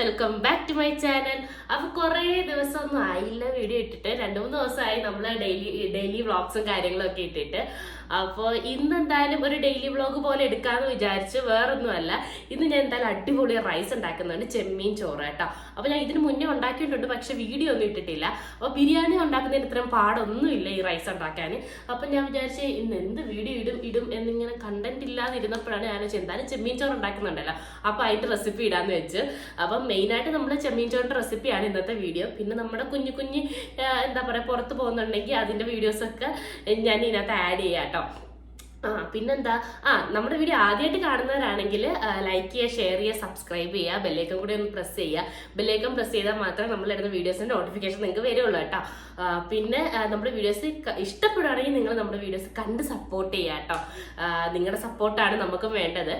Welcome back to my channel അപ്പൊ കുറേ ദിവസമൊന്നും ആയില്ല വീഡിയോ ഇട്ടിട്ട്. രണ്ടു മൂന്ന് ദിവസമായി നമ്മൾ ഡെയിലി ഡെയിലി വ്ളോഗ്സും കാര്യങ്ങളൊക്കെ ഇട്ടിട്ട്. അപ്പോൾ ഇന്ന് എന്തായാലും ഒരു ഡെയിലി വ്ളോഗ് പോലെ എടുക്കാന്ന് വിചാരിച്ച് വേറൊന്നുമല്ല. ഇന്ന് ഞാൻ എന്തായാലും അടിപൊളി റൈസ് ഉണ്ടാക്കുന്നുണ്ട് ചെമ്മീൻ ചോറ് കേട്ടോ. അപ്പൊ ഞാൻ ഇതിന് മുന്നേ ഉണ്ടാക്കിയിട്ടുണ്ട് പക്ഷെ വീഡിയോ ഒന്നും ഇട്ടിട്ടില്ല. അപ്പോൾ ബിരിയാണി ഉണ്ടാക്കുന്നതിന് ഇത്രയും പാടൊന്നുമില്ല ഈ റൈസ് ഉണ്ടാക്കാൻ. അപ്പൊ ഞാൻ വിചാരിച്ച് ഇന്ന് എന്ത് വീഡിയോ ഇടും ഇടും എന്നിങ്ങനെ കണ്ടന്റ് ഇല്ലാതെ ഇരുന്നപ്പോഴാണ് ഞാൻ എന്തായാലും ചെമ്മീൻ ചോറ് ഉണ്ടാക്കുന്നുണ്ടല്ലോ. അപ്പോൾ അതിന്റെ റെസിപ്പി ഇടാന്ന് വെച്ച്. അപ്പം മെയിനായിട്ട് നമ്മൾ ചെമ്മീൻ ചോറിന്റെ റെസിപ്പിയാണ് ഇന്നത്തെ വീഡിയോ പിന്നെ നമ്മുടെ കുഞ്ഞു കുഞ്ഞ് എന്താ പറയാ പുറത്ത് പോകുന്നുണ്ടെങ്കിൽ അതിന്റെ വീഡിയോസ് ഒക്കെ ഞാൻ ഇതിനകത്ത് ആഡ് ചെയ്യാം ആ പിന്നെന്താ? ആ നമ്മുടെ വീഡിയോ ആദ്യമായിട്ട് കാണുന്നവരാണെങ്കിൽ ലൈക്ക് ചെയ്യുക ഷെയർ ചെയ്യുക സബ്സ്ക്രൈബ് ചെയ്യുക ബെല്ലേക്കം കൂടി ഒന്ന് പ്രസ് ചെയ്യുക. ബെല്ലേക്കം പ്രസ് ചെയ്താൽ മാത്രമേ നമ്മൾ ഇടുന്ന വീഡിയോസിന്റെ നോട്ടിഫിക്കേഷൻ നിങ്ങൾക്ക് വരുള്ളൂ കേട്ടോ. പിന്നെ നമ്മുടെ വീഡിയോസ് ഇഷ്ടപ്പെടുകയാണെങ്കിൽ നിങ്ങൾ നമ്മുടെ വീഡിയോസ് കണ്ട് സപ്പോർട്ട് ചെയ്യുക കേട്ടോ. നിങ്ങളുടെ സപ്പോർട്ടാണ് നമുക്കും വേണ്ടത്.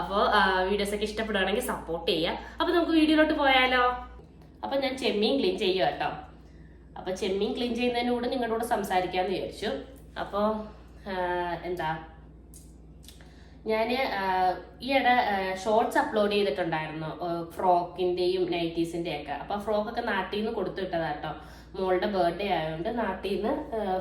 അപ്പോൾ വീഡിയോസൊക്കെ ഇഷ്ടപ്പെടുകയാണെങ്കിൽ സപ്പോർട്ട് ചെയ്യുക. അപ്പോൾ നമുക്ക് വീഡിയോയിലോട്ട് പോയാലോ? അപ്പോൾ ഞാൻ ചെമ്മീൻ ക്ലീൻ ചെയ്യുക കേട്ടോ. അപ്പോൾ ചെമ്മീൻ ക്ലീൻ ചെയ്യുന്നതിന് കൂടെ നിങ്ങളുടെ കൂടെ സംസാരിക്കാമെന്ന് വിചാരിച്ചു. അപ്പോൾ എന്താ? ഞാൻ ഈയിടെ ഷോർട്സ് അപ്ലോഡ് ചെയ്തിട്ടുണ്ടായിരുന്നു. ഫ്രോക്കിന്റെയും നൈറ്റീസിന്റെയും ഒക്കെ അപ്പോൾ ഫ്രോക്കൊക്കെ നാട്ടിൽ നിന്ന് കൊടുത്തു വിട്ടതാട്ടോ. മോളുടെ ബർത്ത്ഡേ ആയതുകൊണ്ട് നാട്ടിൽ നിന്ന്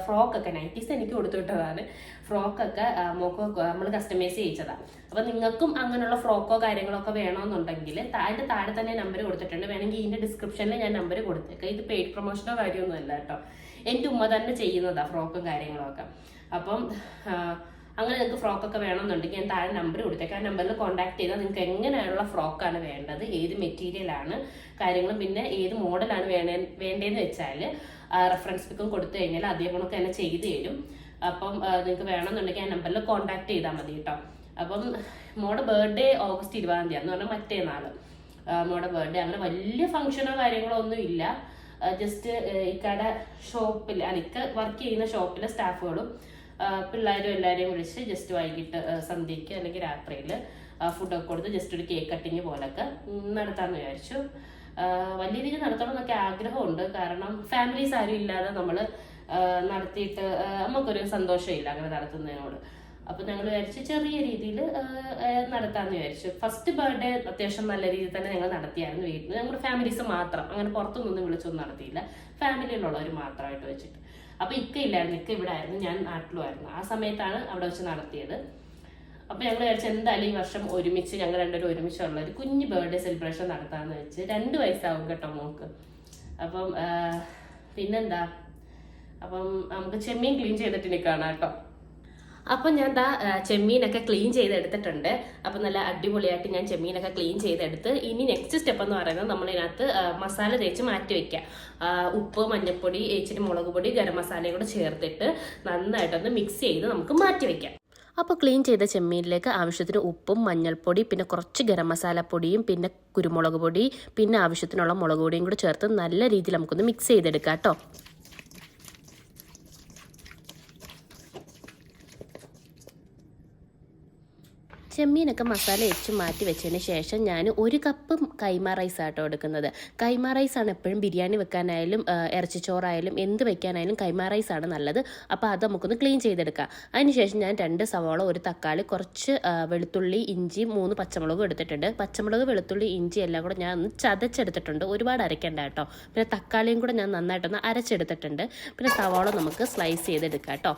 ഫ്രോക്കൊക്കെ നൈറ്റീസ് എനിക്ക് കൊടുത്തു വിട്ടതാണ്. ഫ്രോക്കൊക്കെ മോക്ക് നമ്മൾ കസ്റ്റമൈസ് ചെയ്യിച്ചതാണ് അപ്പോൾ നിങ്ങൾക്കും അങ്ങനെയുള്ള ഫ്രോക്കോ കാര്യങ്ങളൊക്കെ വേണമെന്നുണ്ടെങ്കിൽ അതിന്റെ താഴെ തന്നെ നമ്പർ കൊടുത്തിട്ടുണ്ട്. വേണമെങ്കിൽ ഇതിന്റെ ഡിസ്ക്രിപ്ഷനിൽ ഞാൻ നമ്പർ കൊടുത്തേക്കാം. ഇത് പെയ്ഡ് പ്രൊമോഷനോ കാര്യമൊന്നുമല്ല കേട്ടോ. എന്റെ ഉമ്മ തന്നെ ചെയ്യുന്നതാണ് ഫ്രോക്കും കാര്യങ്ങളൊക്കെ. അപ്പം അങ്ങനെ നിങ്ങൾക്ക് ഫ്രോക്കൊക്കെ വേണമെന്നുണ്ടെങ്കിൽ ഞാൻ താഴെ നമ്പർ കൊടുത്തേക്കാം. ആ നമ്പറിൽ കോൺടാക്ട് ചെയ്താൽ നിങ്ങൾക്ക് എങ്ങനെയുള്ള ഫ്രോക്കാണ് വേണ്ടത് ഏത് മെറ്റീരിയലാണ് കാര്യങ്ങളും പിന്നെ ഏത് മോഡലാണ് വേണേ വേണ്ടതെന്ന് വെച്ചാൽ റെഫറൻസ് ബുക്കും കൊടുത്തു കഴിഞ്ഞാൽ അതേപോലെ തന്നെ ചെയ്തു തരും. അപ്പം നിങ്ങൾക്ക് വേണമെന്നുണ്ടെങ്കിൽ ആ നമ്പറിൽ കോൺടാക്ട് ചെയ്താൽ മതി കേട്ടോ. അപ്പം മോടെ ബർത്ത്ഡേ ഓഗസ്റ്റ് ഇരുപതാം തീയതി എന്ന് പറഞ്ഞാൽ മറ്റേ മോഡ മോടെ ബർത്ത്ഡേ അങ്ങനെ വലിയ ഫംഗ്ഷനോ കാര്യങ്ങളോ ഒന്നും ഇല്ല. ജസ്റ്റ് ഇക്കാടെ ഷോപ്പിൽ അല്ല ഇക്ക വർക്ക് ചെയ്യുന്ന ഷോപ്പിലെ സ്റ്റാഫുകളും പിള്ളേരും എല്ലാവരെയും വിളിച്ച് ജസ്റ്റ് വൈകിട്ട് സന്ധ്യയ്ക്ക് അല്ലെങ്കിൽ രാത്രിയിൽ ഫുഡൊക്കെ കൊടുത്ത് ജസ്റ്റ് ഒരു കേക്ക് കട്ടിങ് പോലൊക്കെ നടത്താമെന്ന് വിചാരിച്ചു. വലിയ രീതിയിൽ നടത്തണം എന്നൊക്കെ ആഗ്രഹമുണ്ട്. കാരണം ഫാമിലീസ് ആരും ഇല്ലാതെ നമ്മൾ നടത്തിയിട്ട് നമുക്കൊരു സന്തോഷമില്ല അങ്ങനെ നടത്തുന്നതിനോട്. അപ്പൊ ഞങ്ങൾ വിചാരിച്ചു ചെറിയ രീതിയിൽ നടത്താമെന്ന് വിചാരിച്ചു. ഫസ്റ്റ് ബർത്ത്ഡേ അത്യാവശ്യം നല്ല രീതിയിൽ തന്നെ ഞങ്ങൾ നടത്തിയായിരുന്നു വീട്ടിൽ ഞങ്ങളുടെ ഫാമിലീസ് മാത്രം. അങ്ങനെ പുറത്തുനിന്ന് വിളിച്ചൊന്നും നടത്തിയില്ല. ഫാമിലിയിലുള്ളവർ മാത്രമായിട്ട് വെച്ചിട്ട്. അപ്പൊ ഇക്ക ഇല്ലായിരുന്നു ഇക്ക ഇവിടെ ആയിരുന്നു ഞാൻ നാട്ടിലുമായിരുന്നു. ആ സമയത്താണ് അവിടെ വെച്ച് നടത്തിയത്. അപ്പൊ ഞങ്ങൾ വിചാരിച്ചു എന്തായാലും ഈ വർഷം ഒരുമിച്ച് ഞങ്ങൾ രണ്ടുപേരും ഒരുമിച്ചുള്ള ഒരു കുഞ്ഞ് ബർത്ത്ഡേ സെലിബ്രേഷൻ നടത്താമെന്ന് വെച്ച് രണ്ട് വയസ്സാവും കേട്ടോ മോക്ക് അപ്പം പിന്നെന്താ? അപ്പം നമുക്ക് ചെമ്മീൻ ക്ലീൻ ചെയ്തിട്ട് ഇനി കാണാം കേട്ടോ. അപ്പം ഞാൻ ദാ ചെമ്മീനൊക്കെ ക്ലീൻ ചെയ്തെടുത്തിട്ടുണ്ട്. അപ്പം നല്ല അടിപൊളിയായിട്ട് ഞാൻ ചെമ്മീനൊക്കെ ക്ലീൻ ചെയ്തെടുത്ത് ഇനി നെക്സ്റ്റ് സ്റ്റെപ്പ് എന്ന് പറയുന്നത് നമ്മൾ ഇതിനകത്ത് മസാല തേച്ച് മാറ്റി വയ്ക്കുക ഉപ്പ് മഞ്ഞൾപ്പൊടി ഇച്ചിരി മുളക് പൊടി ഗരം മസാലയും കൂടെ ചേർത്തിട്ട് നന്നായിട്ടൊന്ന് മിക്സ് ചെയ്ത് നമുക്ക് മാറ്റി വയ്ക്കാം അപ്പോൾ ക്ലീൻ ചെയ്ത ചെമ്മീനിലേക്ക് ആവശ്യത്തിന് ഉപ്പും മഞ്ഞൾപ്പൊടി പിന്നെ കുറച്ച് ഗരം മസാലപ്പൊടിയും പിന്നെ കുരുമുളക് പൊടി പിന്നെ ആവശ്യത്തിനുള്ള മുളക് പൊടിയും കൂടി ചേർത്ത് നല്ല രീതിയിൽ നമുക്കൊന്ന് മിക്സ് ചെയ്തെടുക്കാം കേട്ടോ ചെമ്മീനൊക്കെ മസാല വെച്ച് മാറ്റി വെച്ചതിന് ശേഷം ഞാൻ ഒരു കപ്പ് കൈമ റൈസ് ആട്ടോ എടുക്കുന്നത്. കൈമ റൈസ് ആണ് എപ്പോഴും ബിരിയാണി വെക്കാനായാലും ഇറച്ചി ഇറച്ചിച്ചോറായാലും എന്ത് വെക്കാനായാലും കൈമ റൈസ് ആണ് നല്ലത്. അപ്പോൾ അത് നമുക്കൊന്ന് ക്ലീൻ ചെയ്തെടുക്കാം. അതിനുശേഷം ഞാൻ രണ്ട് സവാള ഒരു തക്കാളി കുറച്ച് വെളുത്തുള്ളി ഇഞ്ചി മൂന്ന് പച്ചമുളകും എടുത്തിട്ടുണ്ട്. പച്ചമുളക് വെളുത്തുള്ളി ഇഞ്ചി എല്ലാം കൂടെ ഞാൻ ഒന്ന് ചതച്ചെടുത്തിട്ടുണ്ട്. ഒരുപാട് അരയ്ക്കണ്ട കേട്ടോ. പിന്നെ തക്കാളിയും കൂടെ ഞാൻ നന്നായിട്ടൊന്ന് അരച്ചെടുത്തിട്ടുണ്ട്. പിന്നെ സവാള നമുക്ക് സ്ലൈസ് ചെയ്തെടുക്കാം കേട്ടോ.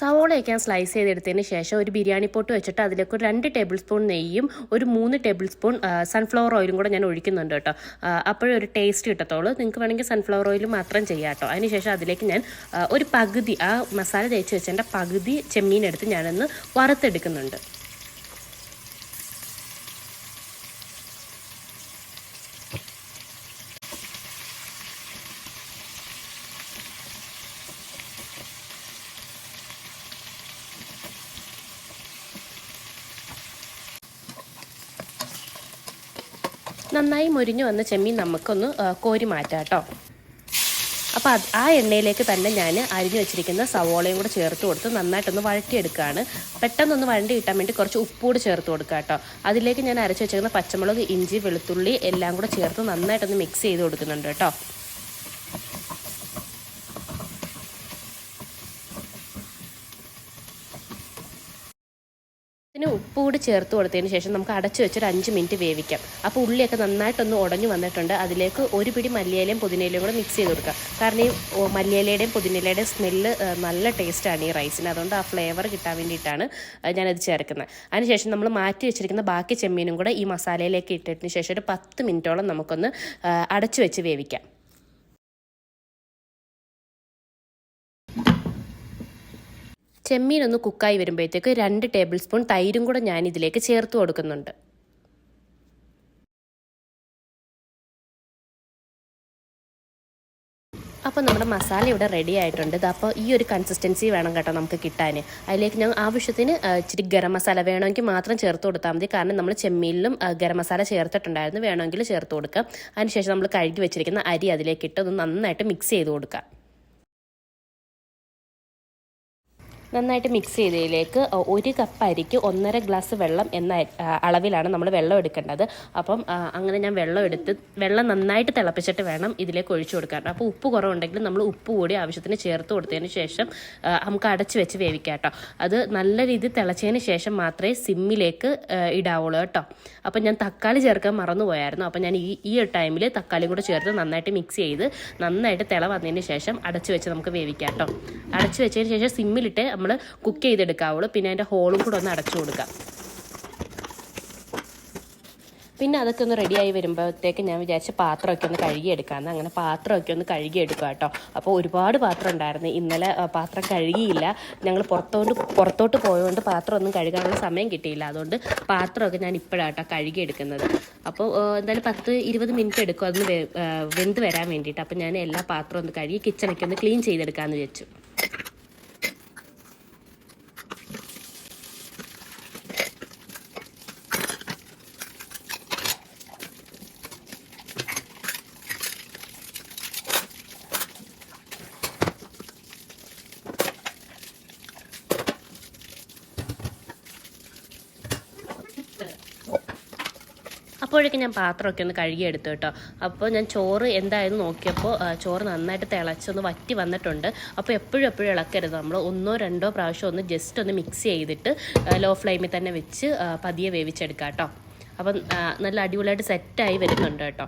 സവോളയൊക്കെ ഞാൻ സ്ലൈസ് ചെയ്തെടുത്തതിന് ശേഷം ഒരു ബിരിയാണി പോട്ട് വെച്ചിട്ട് അതിലേക്ക് ഒരു രണ്ട് ടേബിൾ സ്പൂൺ നെയ്യും ഒരു മൂന്ന് ടേബിൾ സ്പൂൺ സൺഫ്ലവർ ഓയിലും കൂടെ ഞാൻ ഒഴിക്കുന്നുണ്ട് കേട്ടോ. അപ്പോഴേ ഒരു ടേസ്റ്റ് കിട്ടത്തുള്ളൂ. നിങ്ങൾക്ക് വേണമെങ്കിൽ സൺഫ്ലവർ ഓയിൽ മാത്രം ചെയ്യാം കേട്ടോ. അതിനുശേഷം അതിലേക്ക് ഞാൻ ഒരു പകുതി ആ മസാല തേച്ച് വെച്ചതിന്റെ പകുതി ചെമ്മീൻ എടുത്ത് ഞാനൊന്ന് വറുത്തെടുക്കുന്നുണ്ട്. നന്നായി മുരിഞ്ഞു വന്ന ചെമ്മീൻ നമുക്കൊന്ന് കോരി മാറ്റാം കേട്ടോ അപ്പോൾ അത് ആ എണ്ണയിലേക്ക് തന്നെ ഞാൻ അരിഞ്ഞു വെച്ചിരിക്കുന്ന സവോളയും കൂടെ ചേർത്ത് കൊടുത്ത് നന്നായിട്ടൊന്ന് വഴറ്റിയെടുക്കുകയാണ് പെട്ടെന്നൊന്ന് വഴണ്ടി കിട്ടാൻ വേണ്ടി കുറച്ച് ഉപ്പൂടി ചേർത്ത് കൊടുക്കുക കേട്ടോ അതിലേക്ക് ഞാൻ അരച്ച് വെച്ചിരിക്കുന്ന പച്ചമുളക് ഇഞ്ചി വെളുത്തുള്ളി എല്ലാം കൂടെ ചേർത്ത് നന്നായിട്ടൊന്ന് മിക്സ് ചെയ്ത് കൊടുക്കുന്നുണ്ട് കേട്ടോ പിന്നെ ഉപ്പ് കൂടി ചേർത്ത് കൊടുത്തതിന് ശേഷം നമുക്ക് അടച്ചു വെച്ചൊരു അഞ്ച് മിനിറ്റ് വേവിക്കാം. അപ്പോൾ ഉള്ളിയൊക്കെ നന്നായിട്ടൊന്ന് ഉടഞ്ഞു വന്നിട്ടുണ്ട്. അതിലേക്ക് ഒരു പിടി മല്ലിയിലയും പുതിനയിലയും കൂടെ മിക്സ് ചെയ്ത് കൊടുക്കുക കാരണം ഈ മല്ലിയിലയുടെയും പുതിനയിലയുടെയും സ്മെല്ല് നല്ല ടേസ്റ്റാണ് ഈ റൈസിന് അതുകൊണ്ട് ആ ഫ്ലേവർ കിട്ടാൻ വേണ്ടിയിട്ടാണ് ഞാനത് ചേർക്കുന്നത്. അതിനുശേഷം നമ്മൾ മാറ്റി വെച്ചിരിക്കുന്ന ബാക്കി ചെമ്മീനും കൂടെ ഈ മസാലയിലേക്ക് ഇട്ടതിന് ശേഷം ഒരു പത്ത് മിനിറ്റോളം നമുക്കൊന്ന് അടച്ചു വെച്ച് വേവിക്കാം. ചെമ്മീൻ ഒന്ന് കുക്കായി വരുമ്പോഴത്തേക്ക് രണ്ട് ടേബിൾ സ്പൂൺ തൈരും കൂടെ ഞാൻ ഇതിലേക്ക് ചേർത്ത് കൊടുക്കുന്നുണ്ട്. അപ്പോൾ നമ്മുടെ മസാല ഇവിടെ റെഡി ആയിട്ടുണ്ട്. അപ്പോൾ ഈ ഒരു കൺസിസ്റ്റൻസി വേണം കേട്ടോ നമുക്ക് കിട്ടാൻ. അതിലേക്ക് ഞാൻ ആവശ്യത്തിന് ഇച്ചിരി ഗരം മസാല വേണമെങ്കിൽ മാത്രം ചേർത്ത് കൊടുത്താൽ മതി. കാരണം നമ്മൾ ചെമ്മീനിലും ഗരം മസാല ചേർത്തിട്ടുണ്ടായിരുന്നു. വേണമെങ്കിൽ ചേർത്ത് കൊടുക്കാം. അതിനുശേഷം നമ്മൾ കഴുകി വെച്ചിരിക്കുന്ന അരി അതിലേക്ക് ഇട്ട് നന്നായിട്ട് മിക്സ് ചെയ്ത് കൊടുക്കാം. നന്നായിട്ട് മിക്സ് ചെയ്തതിലേക്ക് ഒരു കപ്പ് അരിക്ക് ഒന്നര ഗ്ലാസ് വെള്ളം എന്ന അളവിലാണ് നമ്മൾ വെള്ളം എടുക്കേണ്ടത്. അപ്പം അങ്ങനെ ഞാൻ വെള്ളം എടുത്ത് വെള്ളം നന്നായിട്ട് തിളപ്പിച്ചിട്ട് വേണം ഇതിലേക്ക് ഒഴിച്ചു കൊടുക്കാൻ. അപ്പോൾ ഉപ്പ് കുറവുണ്ടെങ്കിൽ നമ്മൾ ഉപ്പ് കൂടി ആവശ്യത്തിന് ചേർത്ത് കൊടുത്തതിന് ശേഷം നമുക്ക് അടച്ച് വെച്ച് വേവിക്കാം കേട്ടോ. അത് നല്ല രീതിയിൽ തിളച്ചതിന് ശേഷം മാത്രമേ സിമ്മിലേക്ക് ഇടാവുള്ളൂ കേട്ടോ. അപ്പം ഞാൻ തക്കാളി ചേർക്കാൻ മറന്നു പോയായിരുന്നു. അപ്പം ഞാൻ ഈ ഈ ടൈമിൽ തക്കാളി കൂടെ ചേർത്ത് നന്നായിട്ട് മിക്സ് ചെയ്ത് നന്നായിട്ട് തിള വന്നതിന് ശേഷം അടച്ച് വെച്ച് നമുക്ക് വേവിക്കാം കേട്ടോ. അടച്ച് വെച്ചതിന് ശേഷം സിമ്മിലിട്ട് നമ്മൾ കുക്ക് ചെയ്തെടുക്കാവുള്ളൂ. പിന്നെ അതിന്റെ ഹോളും കൂടെ ഒന്ന് അടച്ചു കൊടുക്കാം. പിന്നെ അതൊക്കെ ഒന്ന് റെഡിയായി വരുമ്പോഴത്തേക്ക് ഞാൻ വിചാരിച്ച പാത്രമൊക്കെ ഒന്ന് കഴുകിയെടുക്കാമെന്ന് അങ്ങനെ പാത്രമൊക്കെ ഒന്ന് കഴുകിയെടുക്കുക കേട്ടോ. അപ്പോൾ ഒരുപാട് പാത്രം ഉണ്ടായിരുന്നു. ഇന്നലെ പാത്രം കഴുകിയില്ല. ഞങ്ങൾ പുറത്തോട്ട് പുറത്തോട്ട് പോയതുകൊണ്ട് പാത്രം ഒന്നും കഴുകാനുള്ള സമയം കിട്ടിയില്ല. അതുകൊണ്ട് പാത്രമൊക്കെ ഞാൻ ഇപ്പോഴാണ് കേട്ടോ കഴുകിയെടുക്കുന്നത്. അപ്പോൾ എന്തായാലും പത്ത് ഇരുപത് മിനിറ്റ് എടുക്കും. അതൊന്ന് വെന്ത് വരാൻ വേണ്ടിയിട്ട്. അപ്പോൾ ഞാൻ എല്ലാ പാത്രവും ഒന്ന് കഴുകി കിച്ചണൊക്കെ ഒന്ന് ക്ലീൻ ചെയ്തെടുക്കാമെന്ന് വെച്ചു അപ്പോഴേക്കും ഞാൻ പാത്രമൊക്കെ ഒന്ന് കഴുകിയെടുത്തു കേട്ടോ. അപ്പോൾ ഞാൻ ചോറ് എന്തായെന്ന് നോക്കിയപ്പോൾ ചോറ് നന്നായിട്ട് തിളച്ചൊന്ന് വറ്റി വന്നിട്ടുണ്ട്. അപ്പോൾ എപ്പോഴും എപ്പോഴും ഇളക്കരുത് നമ്മൾ. ഒന്നോ രണ്ടോ പ്രാവശ്യം ഒന്ന് ജസ്റ്റ് ഒന്ന് മിക്സ് ചെയ്തിട്ട് ലോ ഫ്ലെയിമിൽ തന്നെ വെച്ച് പതിയെ വേവിച്ചെടുക്കാം കേട്ടോ. അപ്പം നല്ല അടിപൊളിയായിട്ട് സെറ്റായി വരുന്നുണ്ട് കേട്ടോ.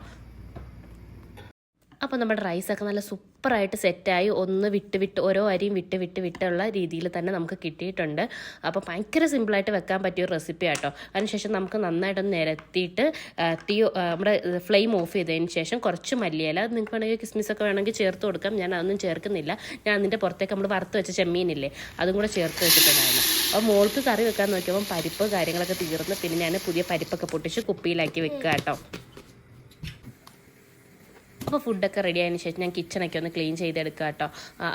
അപ്പോൾ നമ്മുടെ റൈസൊക്കെ നല്ല സൂപ്പറായിട്ട് സെറ്റായി ഒന്ന് വിട്ട് വിട്ട് ഓരോ അരിയും വിട്ട് വിട്ട് വിട്ടുള്ള രീതിയിൽ തന്നെ നമുക്ക് കിട്ടിയിട്ടുണ്ട്. അപ്പോൾ ഭയങ്കര സിമ്പിളായിട്ട് വെക്കാൻ പറ്റിയ ഒരു റെസിപ്പി ആട്ടോ. അതിനുശേഷം നമുക്ക് നന്നായിട്ടൊന്ന് നിരത്തിയിട്ട് തീ നമ്മുടെ ഫ്ലെയിം ഓഫ് ചെയ്തതിന് ശേഷം കുറച്ച് മല്ലിയില. നിങ്ങൾക്ക് വേണമെങ്കിൽ കിസ്മിസ് ഒക്കെ വേണമെങ്കിൽ ചേർത്ത് കൊടുക്കാം. ഞാൻ അതൊന്നും ചേർക്കുന്നില്ല. ഞാൻ അതിന്റെ പുറത്തേക്ക് നമ്മൾ വറുത്ത് വെച്ച ചെമ്മീനില്ലേ അതും കൂടെ ചേർത്ത് വെച്ചിട്ടുണ്ടായിരുന്നു. അപ്പോൾ മോൾക്ക് കറി വെക്കാൻ നോക്കിയപ്പോൾ പരിപ്പ് കാര്യങ്ങളൊക്കെ തീർന്ന് പിന്നെ ഞാൻ പുതിയ പരിപ്പൊക്കെ പൊട്ടിച്ച് കുപ്പിയിലാക്കി വെക്കുക കേട്ടോ അപ്പോൾ ഫുഡൊക്കെ റെഡി ആയതിനു ശേഷം ഞാൻ കിച്ചണൊക്കെ ഒന്ന് ക്ലീൻ ചെയ്തെടുക്കുക കേട്ടോ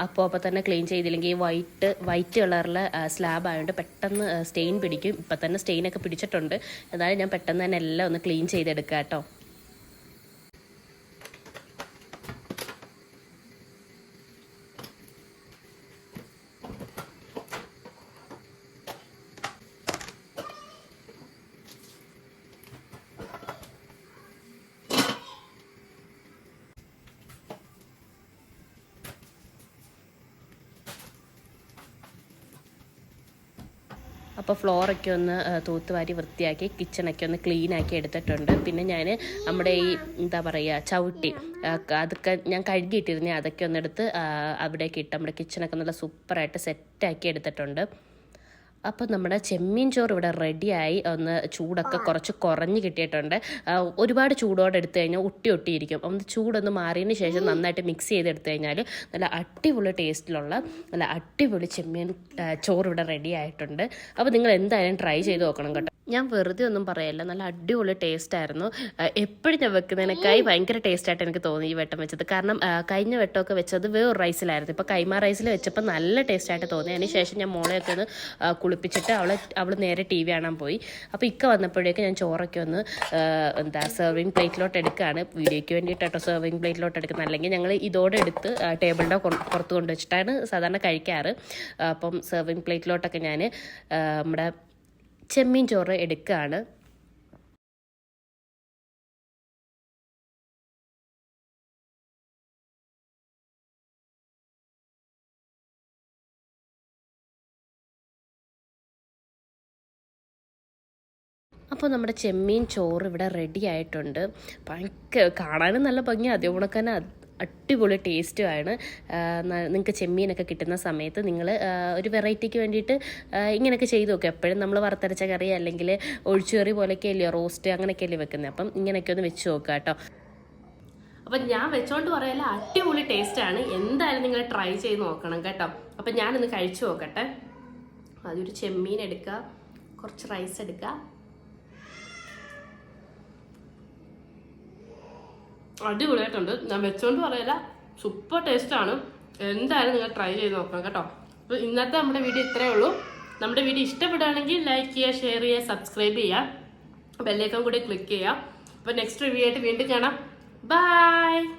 അപ്പോൾ അപ്പോൾ തന്നെ ക്ലീൻ ചെയ്തില്ലെങ്കിൽ വൈറ്റ് വൈറ്റ് കളറിൽ സ്ലാബ് ആയതുകൊണ്ട് പെട്ടെന്ന് സ്റ്റെയിൻ പിടിക്കും. ഇപ്പം തന്നെ സ്റ്റെയിനൊക്കെ പിടിച്ചിട്ടുണ്ട്. എന്നാലും ഞാൻ പെട്ടെന്ന് തന്നെ എല്ലാം ഒന്ന് ക്ലീൻ ചെയ്തെടുക്കുക കേട്ടോ അപ്പോൾ ഫ്ലോറൊക്കെ ഒന്ന് തൂത്ത് തൂത്തുവാരി വൃത്തിയാക്കി കിച്ചണൊക്കെ ഒന്ന് ക്ലീൻ ആക്കി എടുത്തിട്ടുണ്ട്. പിന്നെ ഞാൻ നമ്മുടെ ഈ എന്താ പറയുക ചവിട്ടി അതൊക്കെ ഞാൻ കഴുകിയിട്ടിരുന്നേ അതൊക്കെ ഒന്നെടുത്ത് അവിടേക്ക് ഇട്ട് നമ്മുടെ കിച്ചണൊക്കെ നല്ല സൂപ്പറായിട്ട് സെറ്റാക്കി എടുത്തിട്ടുണ്ട്. അപ്പോൾ നമ്മുടെ ചെമ്മീൻ ചോറ് ഇവിടെ റെഡിയായി. ഒന്ന് ചൂടൊക്കെ കുറച്ച് കുറഞ്ഞ് കിട്ടിയിട്ടുണ്ട്. ഒരുപാട് ചൂടോടെ എടുത്തു കഴിഞ്ഞാൽ ഒട്ടി ഒട്ടിയിരിക്കും. ഒന്ന് ചൂടൊന്ന് മാറിയതിന് ശേഷം നന്നായിട്ട് മിക്സ് ചെയ്തെടുത്തു കഴിഞ്ഞാൽ നല്ല അടിപൊളി ടേസ്റ്റിലുള്ള നല്ല അടിപൊളി ചെമ്മീൻ ചോറ് ഇവിടെ റെഡി ആയിട്ടുണ്ട്. അപ്പോൾ നിങ്ങൾ എന്തായാലും ട്രൈ ചെയ്ത് നോക്കണം കേട്ടോ. ഞാൻ വെറുതെ ഒന്നും പറയല്ല. നല്ല അടിപൊളി ടേസ്റ്റ് ആയിരുന്നു. എപ്പോഴും ഞാൻ വെക്കുന്നതിനേക്കായി ഭയങ്കര ടേസ്റ്റ് ആയിട്ട് എനിക്ക് തോന്നി ഈ വട്ടം വെച്ചത്. കാരണം കഴിഞ്ഞ വട്ടമൊക്കെ വെച്ചത് വേറെ റൈസിലായിരുന്നു ഇപ്പോൾ കൈമ റൈസിൽ വെച്ചപ്പോൾ നല്ല ടേസ്റ്റ് ആയിട്ട് തോന്നി. അതിന് ശേഷം ഞാൻ മോളെയൊക്കെ ഒന്ന് കുളിപ്പിച്ചിട്ട് അവളെ അവൾ നേരെ ടി വി കാണാൻ പോയി. അപ്പോൾ ഇക്ക വന്നപ്പോഴേക്ക് ഞാൻ ചോറൊക്കെ ഒന്ന് എന്താ സെർവിങ് പ്ലേറ്റിലോട്ട് എടുക്കുകയാണ് വീഡിയോയ്ക്ക് വേണ്ടിയിട്ടോ സെർവിങ് പ്ലേറ്റിലോട്ട് എടുക്കുന്നത്. അല്ലെങ്കിൽ ഞങ്ങൾ ഇതോടെ എടുത്ത് ടേബിളിന്റെ പുറത്ത് കൊണ്ടുവച്ചിട്ടാണ് സാധാരണ കഴിക്കാറ്. അപ്പം സെർവിങ് പ്ലേറ്റിലോട്ടൊക്കെ ഞാൻ നമ്മുടെ ചെമ്മീൻ ചോറ് എടുക്കുകയാണ് അപ്പോൾ നമ്മുടെ ചെമ്മീൻ ചോറ് ഇവിടെ റെഡി ആയിട്ടുണ്ട്. ഭയങ്കര കാണാനും നല്ല ഭംഗി അതേപോലെ തന്നെ അടിപൊളി ടേസ്റ്റുമാണ് നിങ്ങൾക്ക് ചെമ്മീനൊക്കെ കിട്ടുന്ന സമയത്ത് നിങ്ങൾ ഒരു വെറൈറ്റിക്ക് വേണ്ടിയിട്ട് ഇങ്ങനെയൊക്കെ ചെയ്ത് നോക്കുക എപ്പോഴും നമ്മൾ വറുത്തരച്ച കറി അല്ലെങ്കിൽ ഒഴിച്ചുകറി പോലെയൊക്കെ അല്ലയോ റോസ്റ്റ് അങ്ങനെയൊക്കെ അല്ലേ വെക്കുന്നത് അപ്പം ഇങ്ങനെയൊക്കെ ഒന്ന് വെച്ച് നോക്കുക കേട്ടോ. അപ്പം ഞാൻ വെച്ചോണ്ട് പറയല അടിപൊളി ടേസ്റ്റാണ് എന്തായാലും നിങ്ങൾ ട്രൈ ചെയ്ത് നോക്കണം കേട്ടോ. അപ്പം ഞാനൊന്ന് കഴിച്ചു നോക്കട്ടെ. അതൊരു ചെമ്മീൻ എടുക്കുക. കുറച്ച് റൈസ് എടുക്കുക. അടിപൊളിയായിട്ടുണ്ട്. ഞാൻ വെച്ചോണ്ട് പറയല സൂപ്പർ ടേസ്റ്റാണ് എന്തായാലും നിങ്ങൾ ട്രൈ ചെയ്ത് നോക്കണം കേട്ടോ. അപ്പോൾ ഇന്നത്തെ നമ്മുടെ വീഡിയോ ഇത്രയേ ഉള്ളൂ. നമ്മുടെ വീഡിയോ ഇഷ്ടപ്പെടുകയാണെങ്കിൽ ലൈക്ക് ചെയ്യുക ഷെയർ ചെയ്യുക സബ്സ്ക്രൈബ് ചെയ്യുക. ബെല്ലേക്കം കൂടി ക്ലിക്ക് ചെയ്യുക. അപ്പോൾ നെക്സ്റ്റ് റിവ്യൂ ആയിട്ട് വീണ്ടും കാണാം. ബൈ